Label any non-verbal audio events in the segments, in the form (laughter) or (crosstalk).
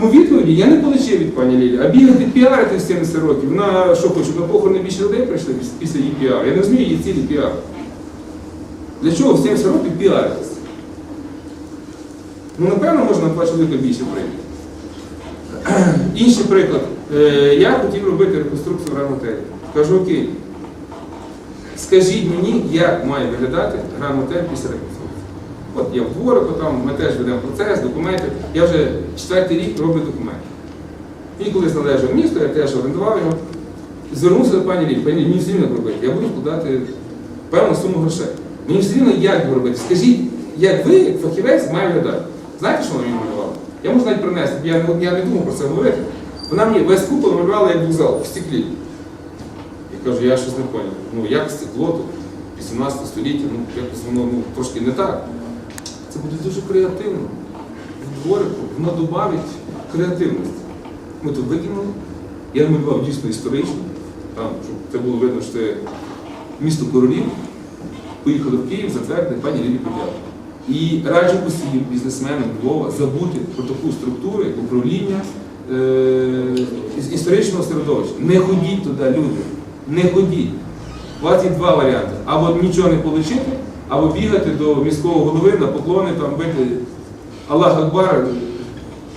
Тому відповіді я не отримав від пані Лілі. А бігати піарити в 70 років, вона що хоче, на похорони більше людей прийшли після її піару. Я не розумію її цілі піар. Для чого в 70 років піаритися? Ну, напевно, можна чоловіка більше прийти. (clears throat) Інший приклад. Е, Я хотів робити реконструкцію гран-готелю. Кажу, окей, скажіть мені, як має виглядати гран-готель після реконструкції. От я в дворику, там ми теж ведемо процес, документи. Я вже четвертий рік роблю документи. Він колись належав місту, я теж орендував його. Звернувся до пані Лілі, пані мені все робити. Я буду вкладати певну суму грошей. Мені все рівно як його робити. Скажіть, як ви, як фахівець, має виглядати. Знаєте, що вона мені малювала? Я можу навіть принести, я я не думав про це говорити. Вона мені весь купол малювала як вокзал в стеклі. Я кажу, я щось не зрозумів. Ну як стекло тут, 18 століття, ну якось воно ну, трошки не так. Це буде дуже креативно. В дворику воно додавить креативності. Ми тут викинули. Я намалював дійсно історично, там, щоб це було видно, що це місто королів. Поїхали в Київ, затвердили пані Лілі Подяк. І раджу усім бізнесменам Львова забути про таку структуру, як управління е, історичного середовища. Не ходіть туди, люди. Не ходіть. У вас є два варіанти. Або нічого не отримати, або бігати до міського голови на поклони, там бити Аллах Акбар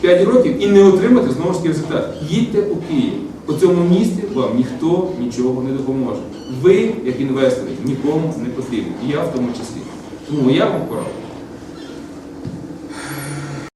5 років і не отримати знову ж таки результат. Їдьте у Київ. У цьому місті вам ніхто нічого не допоможе. Ви, як інвестори, нікому не потрібні. І я в тому числі. Тому я вам пораджу.